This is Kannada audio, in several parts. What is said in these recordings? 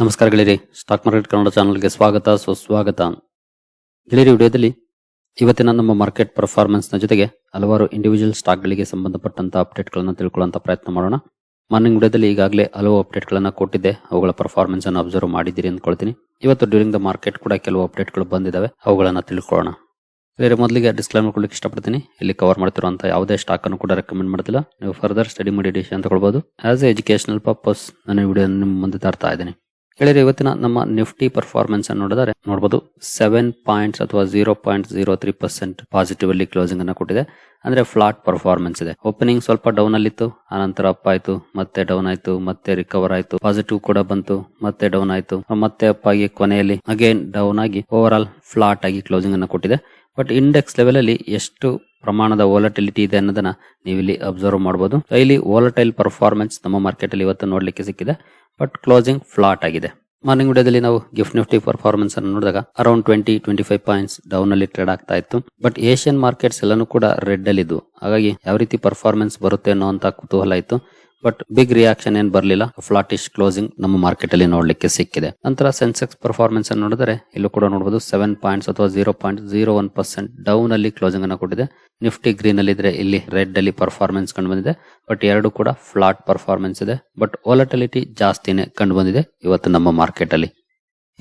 ನಮಸ್ಕಾರ ಗೆಳೆಯರಿ. ಸ್ಟಾಕ್ ಮಾರ್ಕೆಟ್ ಕನ್ನಡ ಚಾನಲ್ಗೆ ಸ್ವಾಗತ. ಸುಸ್ವಾಗತ. ಗೆಳೆಯರಿ ವಿಡಿಯೋದಲ್ಲಿ ಇವತ್ತಿನ ನಮ್ಮ ಮಾರ್ಕೆಟ್ ಪರ್ಫಾರ್ಮೆನ್ಸ್ನ ಜೊತೆಗೆ ಹಲವಾರು ಇಂಡಿವಿಜುವಲ್ ಸ್ಟಾಕ್ಗಳಿಗೆ ಗಳಿಗೆ ಅಪ್ಡೇಟ್ಗಳನ್ನು ಅಪ್ಡೇಟ್ ಗಳನ್ನ ತಿಳ್ಕೊಳ್ಳುವಂತ ಪ್ರಯತ್ನ ಮಾಡೋಣ. ಮಾರ್ನಿಂಗ್ ವಿಡಿಯೋದಲ್ಲಿ ಈಗಾಗಲೇ ಹಲವು ಅಪ್ಡೇಟ್ಗಳನ್ನು ಕೊಟ್ಟಿದ್ದೆ. ಅವುಗಳ ಪರ್ಫಾರ್ಮೆನ್ಸ್ ಅನ್ನು ಅಬ್ಸರ್ವ್ ಮಾಡಿದ್ದೀರಿ ಅಂದ್ಕೊಳ್ತೀನಿ. ಇವತ್ತು ಡ್ಯೂರಿಂಗ್ ದ ಮಾರ್ಕೆಟ್ ಕೂಡ ಕೆಲವು ಅಪ್ಡೇಟ್ಗಳು ಬಂದಿದ್ದಾವೆ ಅವುಗಳನ್ನು ತಿಳ್ಕೊಳ್ಳೋಣ. ಬೇರೆ ಮೊದಲಿಗೆ ಡಿಸ್ಕ್ಲೈಮರ್ ಮಾಡ್ಕೊಳ್ಳಿಕ್ಕೆ ಇಷ್ಟಪಡ್ತೀನಿ. ಇಲ್ಲಿ ಕವರ್ ಮಾಡ್ತಿರುವಂತಹ ಯಾವುದೇ ಸ್ಟಾಕ್ ಅನ್ನು ಕೂಡ ರೆಕಮೆಂಡ್ ಮಾಡ್ತಿಲ್ಲ. ನೀವು ಫರ್ದರ್ ಸ್ಟಡಿ ಮಾಡಿ ಡಿಸಿಷನ್ ತಗೊಳ್ಬಹುದು ಆಸ್ ಎ ಎಜುಕೇಶನಲ್ ಪರ್ಪಸ್ ನಾನು ವಿಡಿಯೋ ನಿಮ್ಮ ಮುಂದೆ ತರ್ತಾ ಇದ್ದೀನಿ. ಹೇಳಿದ್ರೆ ಇವತ್ತಿನ ನಮ್ಮ ನಿಫ್ಟಿ ಪರ್ಫಾರ್ಮೆನ್ಸ್ ಅನ್ನು ನೋಡಿದರೆ ನೋಡಬಹುದು ಸೆವೆನ್ ಪಾಯಿಂಟ್ಸ್ ಅಥವಾ zero point zero three percent positive ಅಲ್ಲಿ ಕ್ಲೋಸಿಂಗ್ ಅನ್ನು ಕೊಟ್ಟಿದೆ. ಅಂದ್ರೆ ಫ್ಲಾಟ್ ಪರ್ಫಾರ್ಮೆನ್ಸ್ ಇದೆ. ಓಪನಿಂಗ್ ಸ್ವಲ್ಪ ಡೌನ್ ಅಲ್ಲಿತ್ತು, ಆನಂತರ ಅಪ್ ಆಯ್ತು, ಮತ್ತೆ ಡೌನ್ ಆಯ್ತು, ಮತ್ತೆ ರಿಕವರ್ ಆಯ್ತು ಪಾಸಿಟಿವ್ ಕೂಡ ಬಂತು, ಮತ್ತೆ ಡೌನ್ ಆಯ್ತು, ಮತ್ತೆ ಅಪ್ ಆಗಿ ಕೊನೆಯಲ್ಲಿ ಅಗೇನ್ ಡೌನ್ ಆಗಿ ಓವರ್ ಆಲ್ ಫ್ಲಾಟ್ ಆಗಿ ಕ್ಲೋಸಿಂಗ್ ಅನ್ನು ಕೊಟ್ಟಿದೆ. ಬಟ್ ಇಂಡೆಕ್ಸ್ ಲೆವೆಲ್ ಅಲ್ಲಿ ಎಷ್ಟು ಪ್ರಮಾಣದ ವಾಲಟಿಲಿಟಿ ಇದೆ ಅನ್ನೋದನ್ನ ನೀವು ಇಲ್ಲಿ ಅಬ್ಸರ್ವ್ ಮಾಡಬಹುದು ಇಲ್ಲಿ ವಾಲಟೈಲ್ ಪರ್ಫಾರ್ಮೆನ್ಸ್ ನಮ್ಮ ಮಾರ್ಕೆಟ್ ಅಲ್ಲಿ ಇವತ್ತು ನೋಡ್ಲಿಕ್ಕೆ ಸಿಕ್ಕಿದೆ. ಬಟ್ ಕ್ಲೋಸಿಂಗ್ ಫ್ಲಾಟ್ ಆಗಿದೆ. ಮಾರ್ನಿಂಗ್ ವಿಡಿಯೋದಲ್ಲಿ ನಾವು ಗಿಫ್ಟ್ ನಿಫ್ಟಿ ಪರ್ಫಾರ್ಮೆನ್ಸ್ ಅನ್ನು ನೋಡಿದಾಗ around twenty twenty five points down ಅಲ್ಲಿ ಟ್ರೇಡ್ ಆಗ್ತಾ ಇತ್ತು. ಬಟ್ ಏಷ್ಯನ್ ಮಾರ್ಕೆಟ್ಸ್ ಎಲ್ಲಾನು ಕೂಡ ರೆಡ್ ಅಲ್ಲಿ ಇದ್ವು ಹಾಗಾಗಿ ಯಾವ ರೀತಿ ಪರ್ಫಾರ್ಮೆನ್ಸ್ ಬರುತ್ತೆ ಅನ್ನೋ ಅಂತ ಕುತೂಹಲ ಇತ್ತು. ಬಟ್ ಬಿಗ್ ರಿಯಾಕ್ಷನ್ ಏನ್ ಬರಲಿಲ್ಲ? ಫ್ಲಾಟಿಶ್ ಕ್ಲೋಸಿಂಗ್ ನಮ್ಮ ಮಾರ್ಕೆಟ್ ಅಲ್ಲಿ ನೋಡ್ಲಿಕ್ಕೆ ಸಿಕ್ಕಿದೆ. ನಂತರ ಸೆನ್ಸೆಕ್ಸ್ ಪರ್ಫಾರ್ಮೆನ್ಸ್ ಅನ್ನು ನೋಡಿದರೆ ಇಲ್ಲೂ ಕೂಡ ನೋಡಬಹುದು ಸೆವೆನ್ ಪಾಯಿಂಟ್ಸ್ ಅಥವಾ zero point zero one percent down ಅಲ್ಲಿ ಕ್ಲೋಸಿಂಗ್ ಅನ್ನು ಕೊಟ್ಟಿದೆ. ನಿಫ್ಟಿ ಗ್ರೀನ್ ಅಲ್ಲಿ ಇದ್ರೆ ಇಲ್ಲಿ ರೆಡ್ ಅಲ್ಲಿ ಪರ್ಫಾರ್ಮೆನ್ಸ್ ಕಂಡು ಬಂದಿದೆ. ಬಟ್ ಎರಡು ಕೂಡ ಫ್ಲಾಟ್ ಪರ್ಫಾರ್ಮೆನ್ಸ್ ಇದೆ. ಬಟ್ ವಾಲಟಿಲಿಟಿ ಜಾಸ್ತಿನೇ ಕಂಡು ಬಂದಿದೆ ಇವತ್ತು ನಮ್ಮ ಮಾರ್ಕೆಟ್ ಅಲ್ಲಿ.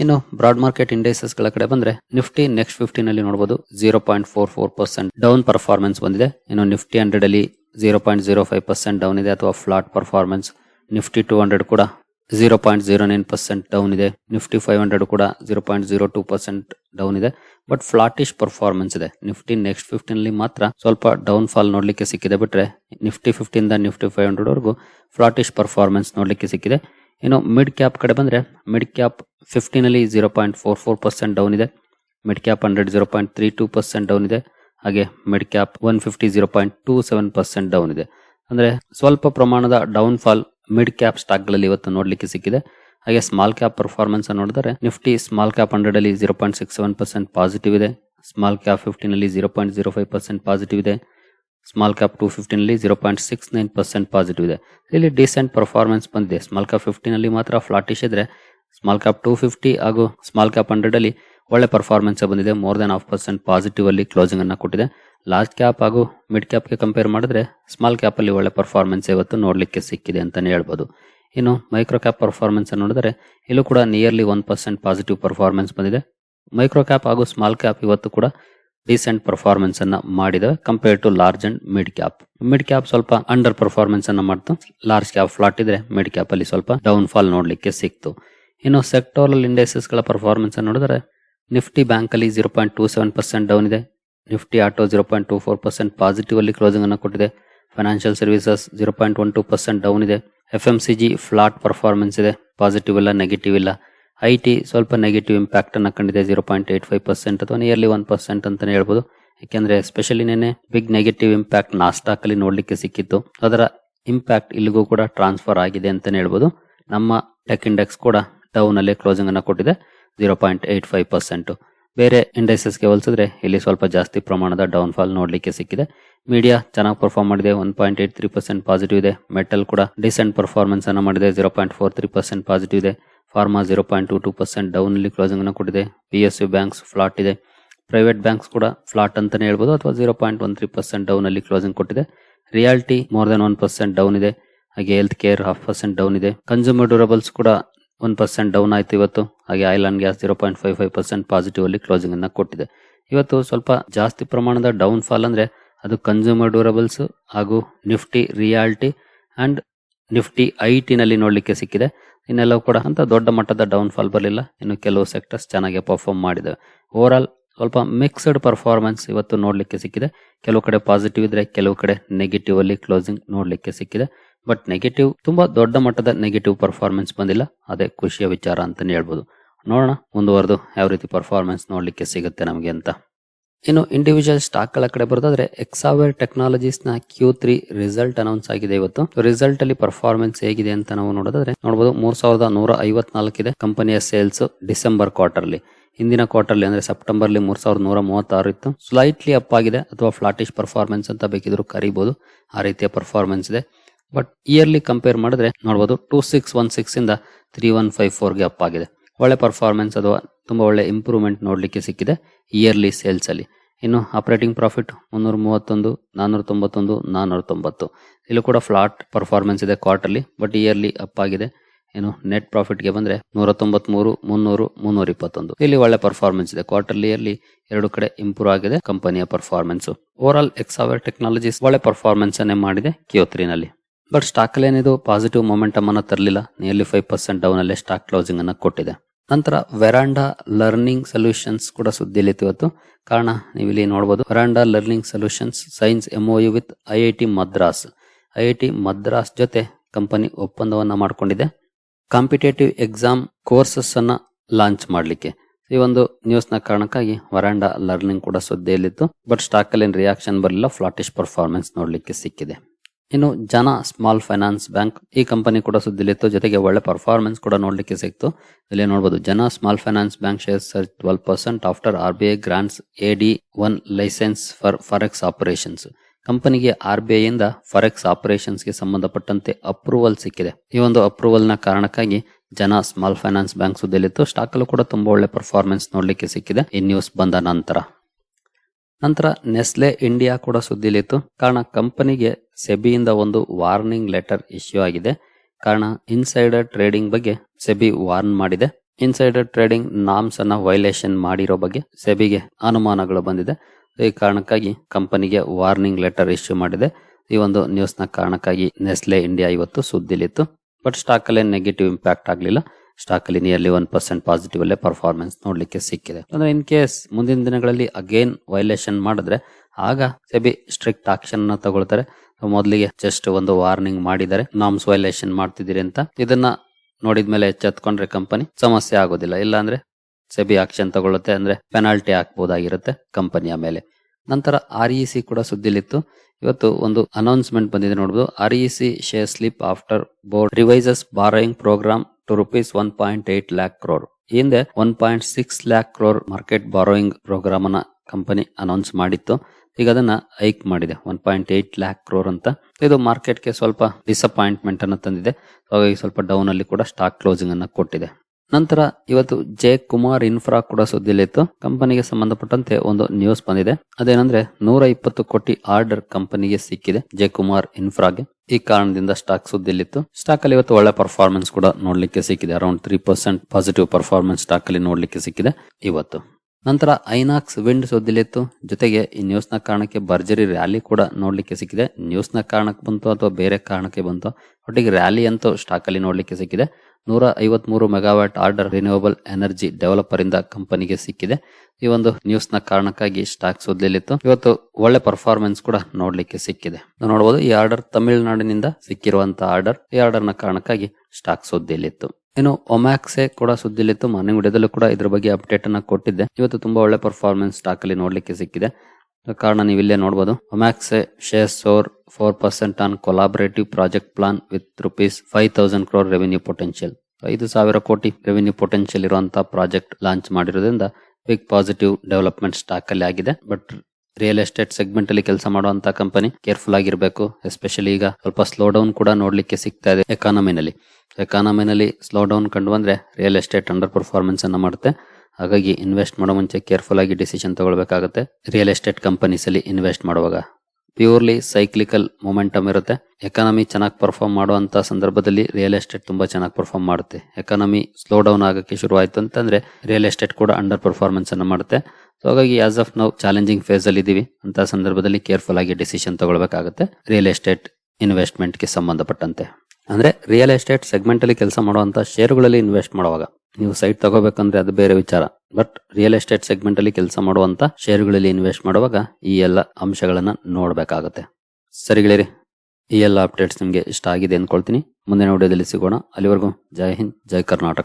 ಇನ್ನು ಬ್ರಾಡ್ ಮಾರ್ಕೆಟ್ ಇಂಡೆಕ್ಸಸ್ಗಳ ಕಡೆ ಬಂದ್ರೆ ನಿಫ್ಟಿ ನೆಕ್ಸ್ಟ್ ಫಿಫ್ಟಿನಲ್ಲಿ ಅಲ್ಲಿ ನೋಡಬಹುದು zero point four four percent down performance ಬಂದಿದೆ. ಇನ್ನು ನಿಫ್ಟಿ ಹಂಡ್ರೆಡ್ ಅಲ್ಲಿ zero point zero five percent down ಇದೆ ಅಥವಾ flat performance Nifty two hundred ಕೂಡ zero point zero nine percent down ಇದೆ. ನಿಫ್ಟಿ ಫೈವ್ ಹಂಡ್ರೆಡ್ ಕೂಡ zero point zero two percent down ಇದೆ. ಬಟ್ ಫ್ಲಾಟಿಶ್ ಪರ್ಫಾರ್ಮೆನ್ಸ್ ಇದೆ. ನಿಫ್ಟಿ ನೆಕ್ಸ್ಟ್ ಫಿಫ್ಟೀನ್ ಅಲ್ಲಿ ಮಾತ್ರ ಸ್ವಲ್ಪ ಡೌನ್ ಫಾಲ್ ನೋಡ್ಲಿಕ್ಕೆ ಸಿಕ್ಕಿದೆ. ಬಿಟ್ರೆ Nifty fifteen Nifty five hundred ವರೆಗೂ ಫ್ಲಾಟಿಶ್ ಪರ್ಫಾರ್ಮೆನ್ಸ್ ನೋಡ್ಲಿಕ್ಕೆ ಸಿಕ್ಕಿದೆ. ಇನ್ನು ಮಿಡ್ ಕ್ಯಾಪ್ ಕಡೆ ಬಂದರೆ mid cap ಫಿಫ್ಟೀನಲ್ಲಿ zero point four four percent down ಇದೆ. Mid cap hundred zero point three two percent down ಇದೆ. ಹಾಗೆ mid cap one fifty zero point two seven percent down ಇದೆ. ಅಂದರೆ ಸ್ವಲ್ಪ ಪ್ರಮಾಣದ ಡೌನ್ ಫಾಲ್ ಮಿಡ್ ಕ್ಯಾಪ್ ಸ್ಟಾಕ್ಗಳಲ್ಲಿ ಇವತ್ತು ನೋಡಲಿಕ್ಕೆ ಸಿಕ್ಕಿದೆ. ಹಾಗೆ ಸ್ಮಾಲ್ ಕ್ಯಾಪ್ ಪರ್ಫಾರ್ಮೆನ್ಸ್ ನೋಡಿದರೆ ನಿಫ್ಟಿ ಸ್ಮಾಲ್ ಕ್ಯಾಪ್ ಹಂಡ್ರೆಡ್ ಅಲ್ಲಿ zero point six seven percent positive ಇದೆ. Small cap ಫಿಫ್ಟಿನಲ್ಲಿ zero point zero five percent positive ಇದೆ. ಸ್ಮಾಲ್ ಕ್ಯಾಪ್ ಟೂ ಫಿಫ್ಟೀನ್ ಅಲ್ಲಿ zero point six nine percent positive ಇದೆ. ಇಲ್ಲಿ ಡಿಸೆಂಟ್ ಪರ್ಫಾರ್ಮೆನ್ಸ್ ಬಂದಿದೆ. ಸ್ಮಾಲ್ ಕ್ಯಾಪ್ ಫಿಫ್ಟೀನ್ ಅಲ್ಲಿ ಮಾತ್ರ ಫ್ಲಾಟಿಶ್ ಇದ್ರೆ ಸ್ಮಾಲ್ ಕ್ಯಾಪ್ ಟೂ ಫಿಫ್ಟಿ ಹಾಗೂ ಸ್ಮಾಲ್ ಕ್ಯಾಪ್ ಹಂಡ್ರೆಡ್ ಅಲ್ಲಿ ಒಳ್ಳೆ ಪರ್ಫಾರ್ಮೆನ್ಸ್ ಬಂದಿದೆ. More than half percent positive ಅಲ್ಲಿ ಕ್ಲೋಸಿಂಗ್ ಅನ್ನು ಕೊಟ್ಟಿದೆ. ಲಾರ್ಜ್ ಕ್ಯಾಪ್ ಹಾಗೂ ಮಿಡ್ ಕ್ಯಾಪ್ಗೆ ಕಂಪೇರ್ ಮಾಡಿದ್ರೆ ಸ್ಮಾಲ್ ಕ್ಯಾಪ್ ಅಲ್ಲಿ ಒಳ್ಳೆ ಪರ್ಫಾರ್ಮೆನ್ಸ್ ಇವತ್ತು ನೋಡಲಿಕ್ಕೆ ಸಿಕ್ಕಿದೆ ಅಂತಲೇ ಹೇಳ್ಬೋದು. ಇನ್ನು ಮೈಕ್ರೋ ಕ್ಯಾಪ್ ಪರ್ಫಾರ್ಮೆನ್ಸ್ ನೋಡಿದರೆ ಇಲ್ಲೂ ಕೂಡ nearly one percent positive performance ಬಂದಿದೆ. ಮೈಕ್ರೋ ಕ್ಯಾಪ್ ಹಾಗೂ ಸ್ಮಾಲ್ ಕ್ಯಾಪ್ ಇವತ್ತು ಕೂಡ ಡಿಸೆಂಟ್ ಪರ್ಫಾರ್ಮೆನ್ಸ್ ಅನ್ನ ಮಾಡಿದ compare to large and mid cap mid cap ಸ್ವಲ್ಪ ಅಂಡರ್ ಪರ್ಫಾರ್ಮೆನ್ಸ್ ಅನ್ನ ಮಾಡ್ತು. ಲಾರ್ಜ್ ಕ್ಯಾಪ್ ಫ್ಲಾಟ್ ಇದ್ರೆ ಮಿಡ್ ಕ್ಯಾಪ್ ಅಲ್ಲಿ ಸ್ವಲ್ಪ ಡೌನ್ ಫಾಲ್ ನೋಡ್ಲಿಕ್ಕೆ ಸಿಕ್ತು. ಇನ್ನು ಸೆಕ್ಟೋರಲ್ ಇಂಡೆಕ್ಸಸ್ಗಳ ಪರ್ಫಾರ್ಮೆನ್ಸ್ ನೋಡಿದರೆ ನಿಫ್ಟಿ ಬ್ಯಾಂಕ್ ಅಲ್ಲಿ zero point two seven percent down ಇದೆ. Nifty auto zero point two four percent positive ಅಲ್ಲಿ ಕ್ಲೋಸಿಂಗ್ ಅನ್ನು ಕೊಟ್ಟಿದೆ. Financial services zero point one two percent down ಇದೆ. F M C G flat performance ಇದೆ. ಪಾಸಿಟಿವ್ ಇಲ್ಲ ನೆಗೆಟಿವ್ ಇಲ್ಲ. ಐ ಟಿ ಸ್ವಲ್ಪ ನೆಗೆಟಿವ್ ಇಂಪ್ಯಾಕ್ಟ್ ಅನ್ನ ಕಂಡಿದೆ zero point eight five percent ಅಥವಾ ನಿಯರ್ಲಿ ಒನ್ ಪರ್ಸೆಂಟ್ ಅಂತಲೇ ಹೇಳ್ಬೋದು. ಯಾಕೆಂದ್ರೆ ಎಸ್ಪೆಷಲಿ ನೆನೆ ಬಿಗ್ ನೆಗೆಟಿವ್ ಇಂಪ್ಯಾಕ್ಟ್ ನಾಸ್ಟಾಕಲ್ಲಿ ನೋಡ್ಲಿಕ್ಕೆ ಸಿಕ್ಕಿತ್ತು. ಅದರ ಇಂಪ್ಯಾಕ್ಟ್ ಇಲ್ಲಿಗೂ ಕೂಡ ಟ್ರಾನ್ಸ್ಫರ್ ಆಗಿದೆ ಅಂತಲೇ ಹೇಳ್ಬೋದು. ನಮ್ಮ ಟೆಕ್ ಇಂಡೆಕ್ಸ್ ಕೂಡ ಡೌನ್ ಅಲ್ಲಿ ಕ್ಲೋಸಿಂಗ್ ಅನ್ನ ಕೊಟ್ಟಿದೆ zero point eight five percent ಬೇರೆ ಇಂಡೈಸಸ್ಗೆ ಹೋಲಿಸಿದ್ರೆ ಇಲ್ಲಿ ಸ್ವಲ್ಪ ಜಾಸ್ತಿ ಪ್ರಮಾಣದ ಡೌನ್ ಫಾಲ್ ನೋಡ್ಲಿಕ್ಕೆ ಸಿಕ್ಕಿದೆ. ಮೀಡಿಯಾ ಚೆನ್ನಾಗಿ ಪರ್ಫಾರ್ಮ್ ಮಾಡಿದೆ one point eight three percent positive ಇದೆ. ಮೆಟಲ್ ಕೂಡ ಡಿಸೆಂಟ್ ಪರ್ಫಾರ್ಮೆನ್ಸ್ ಅನ್ನು ಮಾಡಿದೆ zero point four three percent positive ಇದೆ. Pharma zero point two two percent ಡೌನಲ್ಲಿ closing ಅನ್ನು ಕೊಟ್ಟಿದೆ. P S U banks flat ಇದೆ. ಪ್ರೈವೇಟ್ ಬ್ಯಾಂಕ್ಸ್ ಕೂಡ ಫ್ಲಾಟ್ ಅಂತಲೇ ಹೇಳ್ಬೋದು ಅಥವಾ zero point one three percent ಡೌನಲ್ಲಿ closing ಕೊಟ್ಟಿದೆ. Realty more than one percent down ಇದೆ. ಹಾಗೆ health care half percent down ಇದೆ. ಕನ್ಸ್ಯೂಮರ್ ಡ್ಯೂರಬಲ್ಸ್ ಕೂಡ ಒನ್ ಪರ್ಸೆಂಟ್ ಡೌನ್ ಆಯಿತು ಇವತ್ತು. ಹಾಗೆ oil and gas zero point five five percent positive ಅಲ್ಲಿ ಕ್ಲೋಸಿಂಗ್ ಅನ್ನು ಕೊಟ್ಟಿದೆ. ಇವತ್ತು ಸ್ವಲ್ಪ ಜಾಸ್ತಿ ಪ್ರಮಾಣದ ಡೌನ್ ಫಾಲ್ ಅಂದರೆ ಅದು ಕನ್ಸ್ಯೂಮರ್ ಡ್ಯೂರಬಲ್ಸ್ ಹಾಗೂ Nifty realty and Nifty I ನೋಡಲಿಕ್ಕೆ ನಲ್ಲಿ ನೋಡ್ಲಿಕ್ಕೆ ಸಿಕ್ಕಿದೆ. ಇನ್ನೆಲ್ಲವೂ ಕೂಡ ಅಂತ ದೊಡ್ಡ ಮಟ್ಟದ ಡೌನ್ ಫಾಲ್ ಬರಲಿಲ್ಲ. ಇನ್ನು ಕೆಲವು ಸೆಕ್ಟರ್ಸ್ ಚೆನ್ನಾಗಿ ಪರ್ಫಾರ್ಮ್ ಮಾಡಿದೆ. ಓವರ್ ಸ್ವಲ್ಪ ಮಿಕ್ಸ್ಡ್ ಪರ್ಫಾರ್ಮೆನ್ಸ್ ಇವತ್ತು ನೋಡಲಿಕ್ಕೆ ಸಿಕ್ಕಿದೆ. ಕೆಲವು ಕಡೆ ಪಾಸಿಟಿವ್ ಇದ್ರೆ ಕೆಲವು ಕಡೆ ನೆಗೆಟಿವ್ ಅಲ್ಲಿ ಕ್ಲೋಸಿಂಗ್ ನೋಡಲಿಕ್ಕೆ ಸಿಕ್ಕಿದೆ. ಬಟ್ ನೆಗೆಟಿವ್ ತುಂಬಾ ದೊಡ್ಡ ಮಟ್ಟದ ನೆಗೆಟಿವ್ ಪರ್ಫಾರ್ಮೆನ್ಸ್ ಬಂದಿಲ್ಲ. ಅದೇ ಖುಷಿಯ ವಿಚಾರ ಅಂತಲೇ ಹೇಳ್ಬೋದು. ನೋಡೋಣ, ಮುಂದುವರೆದು ಯಾವ ರೀತಿ ಪರ್ಫಾರ್ಮೆನ್ಸ್ ನೋಡಲಿಕ್ಕೆ ಸಿಗುತ್ತೆ ನಮಗೆ ಅಂತ. ಇನ್ನು ಇಂಡಿವಿಜುವಲ್ ಸ್ಟಾಕ್ಗಳ ಕಡೆ ಬರೋದಾದ್ರೆ ಎಕ್ಸಾವೇರ್ ಟೆಕ್ನಾಲಜೀಸ್ನ ಕ್ಯೂ ತ್ರೀ ರಿಸಲ್ಟ್ ಅನೌನ್ಸ್ ಆಗಿದೆ ಇವತ್ತು. ರಿಸಲ್ಟ್ ಅಲ್ಲಿ ಪರ್ಫಾರ್ಮೆನ್ಸ್ ಹೇಗಿದೆ ಅಂತ ನಾವು ನೋಡೋದಾದ್ರೆ ನೋಡಬಹುದು ಮೂರ್ ಸಾವಿರದ ನೂರ ಐವತ್ನಾಲ್ಕು ಇದೆ ಕಂಪನಿಯ ಸೇಲ್ಸ್ ಡಿಸೆಂಬರ್ ಕ್ವಾರ್ಟರ್ ಅಲ್ಲಿ. ಹಿಂದಿನ ಕ್ವಾರ್ಟರ್ ಅಂದ್ರೆ ಸೆಪ್ಟೆಂಬರ್ ಅಲ್ಲಿ ಮೂರ್ ಸಾವಿರದ ನೂರ ಮೂವತ್ತಾರು ಇತ್ತು. ಸ್ಲೈಟ್ಲಿ ಅಪ್ ಆಗಿದೆ ಅಥವಾ ಫ್ಲಾಟಿಶ್ ಪರ್ಫಾರ್ಮೆನ್ಸ್ ಅಂತ ಬೇಕಿದ್ರು ಕರಿಬಹುದು ಆ ರೀತಿಯ ಪರ್ಫಾರ್ಮೆನ್ಸ್ ಇದೆ. ಬಟ್ ಇಯರ್ಲಿ ಕಂಪೇರ್ ಮಾಡಿದ್ರೆ ನೋಡಬಹುದು ಟೂ ಸಿಕ್ಸ್ ಒನ್ ಸಿಕ್ಸ್ ಇಂದ ತ್ರೀ ಒನ್ ಫೈವ್ ಫೋರ್ಗೆ ಅಪ್ ಆಗಿದೆ. ಒಳ್ಳೆ ಪರ್ಫಾರ್ಮೆನ್ಸ್ ಅಥವಾ ತುಂಬಾ ಒಳ್ಳೆ ಇಂಪ್ರೂವ್ಮೆಂಟ್ ನೋಡಲಿಕ್ಕೆ ಸಿಕ್ಕಿದೆ ಇಯರ್ಲಿ ಸೇಲ್ಸ್ ಅಲ್ಲಿ. ಇನ್ನು ಆಪರೇಟಿಂಗ್ ಪ್ರಾಫಿಟ್ ಮುನ್ನೂರ ಮೂವತ್ತೊಂದು ನಾನ್ನೂರ ತೊಂಬತ್ತೊಂದು ನಾನ್ನೂರ ತೊಂಬತ್ತು ಇಲ್ಲೂ ಕೂಡ ಫ್ಲಾಟ್ ಪರ್ಫಾರ್ಮೆನ್ಸ್ ಇದೆ ಕ್ವಾರ್ಟರ್ಲಿ ಬಟ್ ಇಯರ್ಲಿ ಅಪ್ ಆಗಿದೆ. ಏನು ನೆಟ್ ಪ್ರಾಫಿಟ್ಗೆ ಬಂದ್ರೆ ನೂರ ತೊಂಬತ್ಮೂರು ಮುನ್ನೂರು ಮುನ್ನೂರ ಇಪ್ಪತ್ತೊಂದು ಇಲ್ಲಿ ಒಳ್ಳೆ ಪರ್ಫಾರ್ಮೆನ್ಸ್ ಇದೆ. ಕ್ವಾರ್ಟರ್ಲಿಯಲ್ಲಿ ಎರಡು ಕಡೆ ಇಂಪ್ರೂವ್ ಆಗಿದೆ ಕಂಪನಿಯ performance over all Exaware technologies ಒಳ್ಳೆ ಪರ್ಫಾರ್ಮೆನ್ಸ್ ಅನ್ನೇ ಮಾಡಿದೆ ಕ್ಯೂ ನಲ್ಲಿ. ಬಟ್ ಸ್ಟಾಕ್ ಏನಿದು ಪಾಸಿಟಿವ್ ಮೊಮೆಂಟಮ್ ಅನ್ನ ತರಲಿಲ್ಲ. ನಿಯರ್ಲಿ ಫೈವ್ ಪರ್ಸೆಂಟ್ ಡೌನ್ ಅಲ್ಲಿ ಸ್ಟಾಕ್ ಕ್ಲೋಸಿಂಗ್ ಅನ್ನು ಕೊಟ್ಟಿದೆ. ನಂತರ ವೆರಾಂಡಾ ಲರ್ನಿಂಗ್ ಸೊಲ್ಯೂಷನ್ಸ್ ಕೂಡ ಸುದ್ದಿಲಿತ್ತು ಇವತ್ತು. ಕಾರಣ ನೀವು ಇಲ್ಲಿ ನೋಡಬಹುದು Veranda learning solutions signs MOU with I I T Madras. I I T Madras ಜೊತೆ ಕಂಪನಿ ಒಪ್ಪಂದವನ್ನ ಮಾಡಿಕೊಂಡಿದೆ. ಕಾಂಪಿಟೇಟಿವ್ ಎಕ್ಸಾಮ್ ಕೋರ್ಸಸ್ ಅನ್ನ ಲಾಂಚ್ ಮಾಡಲಿಕ್ಕೆ. ಈ ಒಂದು ನ್ಯೂಸ್ನ ಕಾರಣಕ್ಕಾಗಿ ವರಾಂಡಾ ಲರ್ನಿಂಗ್ ಕೂಡ ಸುದ್ದಿಯಲ್ಲಿತ್ತು. ಬಟ್ ಸ್ಟಾಕ್ ಅಲ್ಲಿ ರಿಯಾಕ್ಷನ್ ಬರಲಿಲ್ಲ. ಫ್ಲಾಟಿಶ್ ಪರ್ಫಾರ್ಮೆನ್ಸ್ ನೋಡ್ಲಿಕ್ಕೆ ಸಿಕ್ಕಿದೆ. ಇನ್ನು ಜನ ಸ್ಮಾಲ್ ಫೈನಾನ್ಸ್ ಬ್ಯಾಂಕ್ ಈ ಕಂಪನಿ ಕೂಡ ಸುದ್ದಿಲಿತ್ತು ಜೊತೆಗೆ ಒಳ್ಳೆ ಪರ್ಫಾರ್ಮೆನ್ಸ್ ಕೂಡ ನೋಡಲಿಕ್ಕೆ ಸಿಕ್ತು. ಇಲ್ಲಿ ನೋಡಬಹುದು Jana small finance bank shares twelve percent after R B I grants A D one licence for forex operations ಕಂಪನಿಗೆ ಆರ್ ಬಿ ಐಯಿಂದ ಫಾರೆಕ್ಸ್ ಆಪರೇಷನ್ಸ್ಗೆ ಸಂಬಂಧಪಟ್ಟಂತೆ ಅಪ್ರೂವಲ್ ಸಿಕ್ಕಿದೆ. ಈ ಒಂದು ಅಪ್ರೂವಲ್ನ ಕಾರಣಕ್ಕಾಗಿ ಜನ ಸ್ಮಾಲ್ ಫೈನಾನ್ಸ್ ಬ್ಯಾಂಕ್ ಸುದ್ದಿಲಿತ್ತು ಸ್ಟಾಕ್ ಅಲ್ಲೂ ಕೂಡ ತುಂಬಾ ಒಳ್ಳೆ ಪರ್ಫಾರ್ಮೆನ್ಸ್ ನೋಡಲಿಕ್ಕೆ ಸಿಕ್ಕಿದೆ. ಈ ನ್ಯೂಸ್ ಬಂದ ನಂತರ. ನಂತರ ನೆಸ್ಲೆ ಇಂಡಿಯಾ ಕೂಡ ಸುದ್ದಿಲಿತ್ತು. ಕಾರಣ ಕಂಪನಿಗೆ ಸೆಬಿಯಿಂದ ಒಂದು ವಾರ್ನಿಂಗ್ ಲೆಟರ್ ಇಶ್ಯೂ ಆಗಿದೆ. ಕಾರಣ ಇನ್ಸೈಡರ್ ಟ್ರೇಡಿಂಗ್ ಬಗ್ಗೆ ಸೆಬಿ ವಾರ್ನ್ ಮಾಡಿದೆ. ಇನ್ಸೈಡರ್ ಟ್ರೇಡಿಂಗ್ ನಾಮ್ಸ್ ಅನ್ನ ವೈಲೇಷನ್ ಮಾಡಿರೋ ಬಗ್ಗೆ ಸೆಬಿಗೆ ಅನುಮಾನಗಳು ಬಂದಿದೆ. ಈ ಕಾರಣಕ್ಕಾಗಿ ಕಂಪನಿಗೆ ವಾರ್ನಿಂಗ್ ಲೆಟರ್ ಇಶ್ಯೂ ಮಾಡಿದೆ. ಈ ಒಂದು ನ್ಯೂಸ್ನ ಕಾರಣಕ್ಕಾಗಿ ನೆಸ್ಲೆ ಇಂಡಿಯಾ ಇವತ್ತು ಸುದ್ದಿಲಿತ್ತು. ಬಟ್ ಸ್ಟಾಕ್ ಅಲ್ಲಿ ನೆಗೆಟಿವ್ ಇಂಪ್ಯಾಕ್ಟ್ ಆಗಲಿಲ್ಲ. ಸ್ಟಾಕ್ ಅಲ್ಲಿ ನಿಯರ್ಲಿ ಒನ್ ಪರ್ಸೆಂಟ್ ಪಾಸಿಟಿವ್ ಅಲ್ಲೇ ಪರ್ಫಾರ್ಮೆನ್ಸ್ ನೋಡ್ಲಿಕ್ಕೆ ಸಿಕ್ಕಿದೆ. ಅಂದ್ರೆ ಇನ್ ಕೇಸ್ ಮುಂದಿನ ದಿನಗಳಲ್ಲಿ ಅಗೇನ್ ವೈಲೇಷನ್ ಮಾಡಿದ್ರೆ, ಆಗ ಸೆಬಿ ಸ್ಟ್ರಿಕ್ಟ್ ಆಕ್ಷನ್ನ ತಗೊಳ್ತಾರೆ. ಮೊದಲಿಗೆ ಜಸ್ಟ್ ಒಂದು ವಾರ್ನಿಂಗ್ ಮಾಡಿದ್ದಾರೆ. ನಾಮ್ಸ್ ವೈಲೇಷನ್ ಮಾಡ್ತಿದ್ದೀರಿ ಅಂತ. ಇದನ್ನ ನೋಡಿದ್ಮೇಲೆ ಎಚ್ಚೆತ್ಕೊಂಡ್ರೆ ಕಂಪನಿ ಸಮಸ್ಯೆ ಆಗೋದಿಲ್ಲ. ಇಲ್ಲ ಅಂದ್ರೆ ಸೆಬಿ ಆಕ್ಷನ್ ತಗೊಳ್ಳುತ್ತೆ ಅಂದ್ರೆ ಪೆನಾಲ್ಟಿ ಹಾಕ್ಬೋದಾಗಿರುತ್ತೆ ಕಂಪನಿಯ ಮೇಲೆ. ನಂತರ ಆರ್ ಇ ಸಿ ಕೂಡ ಸುದ್ದಿಲಿತ್ತು. ಇವತ್ತು ಒಂದು ಅನೌನ್ಸ್ಮೆಂಟ್ ಬಂದಿದೆ ನೋಡಬಹುದು R E C share slip after board revises borrowing program one point eight lakh crore ಹಿಂದೆ one point six lakh crore market borrowing program ಅನ್ನ ಕಂಪನಿ ಅನೌನ್ಸ್ ಮಾಡಿತ್ತು. ಈಗ ಅದನ್ನ ಹೈಕ್ ಮಾಡಿದೆ. One point eight lakh crore ಅಂತ. ಇದು ಮಾರ್ಕೆಟ್ಗೆ ಸ್ವಲ್ಪ ಡಿಸಪಾಯಿಂಟ್ಮೆಂಟ್ ಅನ್ನು ತಂದಿದೆ. ಹಾಗಾಗಿ ಸ್ವಲ್ಪ ಡೌನ್ ಅಲ್ಲಿ ಕೂಡ ಸ್ಟಾಕ್ ಕ್ಲೋಸಿಂಗ್ ಅನ್ನ ಕೊಟ್ಟಿದೆ. ನಂತರ ಇವತ್ತು ಜೆ ಕುಮಾರ್ ಇನ್ಫ್ರಾ ಕೂಡ ಸುದ್ದಿಲಿತ್ತು ಕಂಪನಿಗೆ ಸಂಬಂಧಪಟ್ಟಂತೆ ಒಂದು ನ್ಯೂಸ್ ಬಂದಿದೆ. ಅದೇನಂದ್ರೆ ನೂರ ಇಪ್ಪತ್ತು ಕೋಟಿ ಆರ್ಡರ್ ಕಂಪನಿಗೆ ಸಿಕ್ಕಿದೆ ಜೆ ಕುಮಾರ್ ಇನ್ಫ್ರಾಗೆ. ಈ ಕಾರಣದಿಂದ ಸ್ಟಾಕ್ ಸುದ್ದಿಲಿತ್ತು ಸ್ಟಾಕ್ ಅಲ್ಲಿ ಇವತ್ತು ಒಳ್ಳೆ ಪರ್ಫಾರ್ಮೆನ್ಸ್ ಕೂಡ ನೋಡ್ಲಿಕ್ಕೆ ಸಿಕ್ಕಿದೆ. Around three percent positive performance stock ಅಲ್ಲಿ ನೋಡ್ಲಿಕ್ಕೆ ಸಿಕ್ಕಿದೆ ಇವತ್ತು. ನಂತರ ಐನಾಕ್ಸ್ ವಿಂಡ್ ಸುದ್ದಿಲಿತ್ತು ಜೊತೆಗೆ ಈ ನ್ಯೂಸ್ನ ಕಾರಣಕ್ಕೆ ಭರ್ಜರಿ ರ್ಯಾಲಿ ಕೂಡ ನೋಡ್ಲಿಕ್ಕೆ ಸಿಕ್ಕಿದೆ. ನ್ಯೂಸ್ನ ಕಾರಣಕ್ಕೆ ಬಂತು ಅಥವಾ ಬೇರೆ ಕಾರಣಕ್ಕೆ ಬಂತು, ಒಟ್ಟಿಗೆ ರ್ಯಾಲಿ ಅಂತೂ ಸ್ಟಾಕ್ ಅಲ್ಲಿ ನೋಡ್ಲಿಕ್ಕೆ ಸಿಕ್ಕಿದೆ. ನೂರ ಐವತ್ಮೂರು megawatt order renewable energy developer ಇಂದ ಕಂಪನಿಗೆ ಸಿಕ್ಕಿದೆ. ಈ ಒಂದು ನ್ಯೂಸ್ನ ಕಾರಣಕ್ಕಾಗಿ ಸ್ಟಾಕ್ ಸುದ್ದಿಲಿತ್ತು ಇವತ್ತು ಒಳ್ಳೆ ಪರ್ಫಾರ್ಮೆನ್ಸ್ ಕೂಡ ನೋಡ್ಲಿಕ್ಕೆ ಸಿಕ್ಕಿದೆ. ನೋಡಬಹುದು ಈ ಆರ್ಡರ್ ತಮಿಳುನಾಡಿನಿಂದ ಸಿಕ್ಕಿರುವಂತಹ ಆರ್ಡರ್, ಈ ಆರ್ಡರ್ನ ಕಾರಣಕ್ಕಾಗಿ ಸ್ಟಾಕ್ ಸುದ್ದಿಲಿತ್ತು ಇನ್ನು ಒಮ್ಯಾಕ್ಸೆ ಕೂಡ ಸುದ್ದಿಲಿತ್ತು. ಮನೆ ವಿಡಿಯೋದಲ್ಲೂ ಕೂಡ ಇದ್ರ ಬಗ್ಗೆ ಅಪ್ಡೇಟ್ ಅನ್ನ ಕೊಟ್ಟಿದ್ದೆ. ಇವತ್ತು ತುಂಬಾ ಒಳ್ಳೆ ಪರ್ಫಾರ್ಮೆನ್ಸ್ ಸ್ಟಾಕ್ ಅಲ್ಲಿ ನೋಡ್ಲಿಕ್ಕೆ ಸಿಕ್ಕಿದೆ. ಕಾರಣ ನೀವು ಇಲ್ಲೇ ನೋಡಬಹುದು Omaxe share soar four percent on collaborative project plan with rupees five thousand crore revenue potential ಐದು ಸಾವಿರ ಕೋಟಿ ರೆವಿನ್ಯೂ ಪೊಟೆನ್ಶಿಯಲ್ ಇರುವಂತಹ ಪ್ರಾಜೆಕ್ಟ್ ಲಾಂಚ್ ಮಾಡಿರೋದ್ರಿಂದ ಬಿಗ್ ಪಾಸಿಟಿವ್ ಡೆವಲಪ್ಮೆಂಟ್ ಸ್ಟಾಕ್ ಅಲ್ಲಿ ಆಗಿದೆ. ಬಟ್ ರಿಯಲ್ ಎಸ್ಟೇಟ್ ಸೆಗ್ಮೆಂಟ್ ಅಲ್ಲಿ ಕೆಲಸ ಮಾಡುವಂತಹ ಕಂಪನಿ ಕೇರ್ಫುಲ್ ಆಗಿರಬೇಕು. ಎಸ್ಪೆಷಲಿ ಈಗ ಸ್ವಲ್ಪ ಸ್ಲೋ ಡೌನ್ ಕೂಡ ನೋಡ್ಲಿಕ್ಕೆ ಸಿಗ್ತಾ ಇದೆ ಎಕಾನಮಿನಲ್ಲಿ ಎಕಾನಮಿನಲ್ಲಿ ಸ್ಲೋ ಡೌನ್ ಕಂಡು ಬಂದ್ರೆ ರಿಯಲ್ ಎಸ್ಟೇಟ್ ಅಂಡರ್ ಪರ್ಫಾರ್ಮೆನ್ಸ್ ಅನ್ನ ಮಾಡುತ್ತೆ. ಹಾಗಾಗಿ ಇನ್ವೆಸ್ಟ್ ಮಾಡೋ ಮುಂಚೆ ಕೇರ್ಫುಲ್ ಆಗಿ ಡಿಸಿಷನ್ ತಗೊಳ್ಬೇಕಾಗುತ್ತೆ. ರಿಯಲ್ ಎಸ್ಟೇಟ್ ಕಂಪನೀಸ್ ಅಲ್ಲಿ ಇನ್ವೆಸ್ಟ್ ಮಾಡುವಾಗ ಪ್ಯೂರ್ಲಿ ಸೈಕ್ಲಿಕಲ್ ಮೊಮೆಂಟಮ್ ಇರುತ್ತೆ. ಎಕಾನಮಿ ಚೆನ್ನಾಗಿ ಪರ್ಫಾರ್ಮ್ ಮಾಡುವಂತ ಸಂದರ್ಭದಲ್ಲಿ ರಿಯಲ್ ಎಸ್ಟೇಟ್ ತುಂಬಾ ಚೆನ್ನಾಗಿ ಪರ್ಫಾರ್ಮ್ ಮಾಡುತ್ತೆ. ಎಕಾನಮಿ ಸ್ಲೋ ಡೌನ್ ಆಗಕ್ಕೆ ಶುರುವಾಯಿತು ಅಂತಂದ್ರೆ ರಿಯಲ್ ಎಸ್ಟೇಟ್ ಕೂಡ ಅಂಡರ್ ಪರ್ಫಾರ್ಮೆನ್ಸ್ ಅನ್ನು ಮಾಡುತ್ತೆ. ಸೊ ಹಾಗಾಗಿ ಆಸ್ ಆಫ್ ನಾವು ಚಾಲೆಂಜಿಂಗ್ ಫೇಸ್ ಅಲ್ಲಿ ಇದೀವಿ. ಅಂತ ಸಂದರ್ಭದಲ್ಲಿ ಕೇರ್ಫುಲ್ ಆಗಿ ಡಿಸಿಷನ್ ತಗೊಳ್ಬೇಕಾಗುತ್ತೆ. ರಿಯಲ್ ಎಸ್ಟೇಟ್ ಇನ್ವೆಸ್ಟ್ಮೆಂಟ್ಗೆ ಸಂಬಂಧಪಟ್ಟಂತೆ. ಅಂದ್ರೆ ರಿಯಲ್ ಎಸ್ಟೇಟ್ ಸೆಗ್ಮೆಂಟ್ ಅಲ್ಲಿ ಕೆಲಸ ಮಾಡುವಂತ ಶೇರುಗಳಲ್ಲಿ ಇನ್ವೆಸ್ಟ್ ಮಾಡುವಾಗ. ನೀವು ಸೈಟ್ ತಗೋಬೇಕಂದ್ರೆ ಅದು ಬೇರೆ ವಿಚಾರ. ಬಟ್ ರಿಯಲ್ ಎಸ್ಟೇಟ್ ಸೆಗ್ಮೆಂಟ್ ಅಲ್ಲಿ ಕೆಲಸ ಮಾಡುವಂತ ಶೇರುಗಳಲ್ಲಿ ಇನ್ವೆಸ್ಟ್ ಮಾಡುವಾಗ ಈ ಎಲ್ಲ ಅಂಶಗಳನ್ನ ನೋಡ್ಬೇಕಾಗತ್ತೆ. ಸರಿಗಳಿರಿ ಈ ಎಲ್ಲ ಅಪ್ಡೇಟ್ಸ್ ನಿಮ್ಗೆ ಇಷ್ಟ ಆಗಿದೆ ಅಂದ್ಕೊಳ್ತೀನಿ ಮುಂದಿನ ವಿಡಿಯೋದಲ್ಲಿ ಸಿಗೋಣ. ಅಲ್ಲಿವರೆಗೂ ಜೈ ಹಿಂದ್, ಜೈ ಕರ್ನಾಟಕ.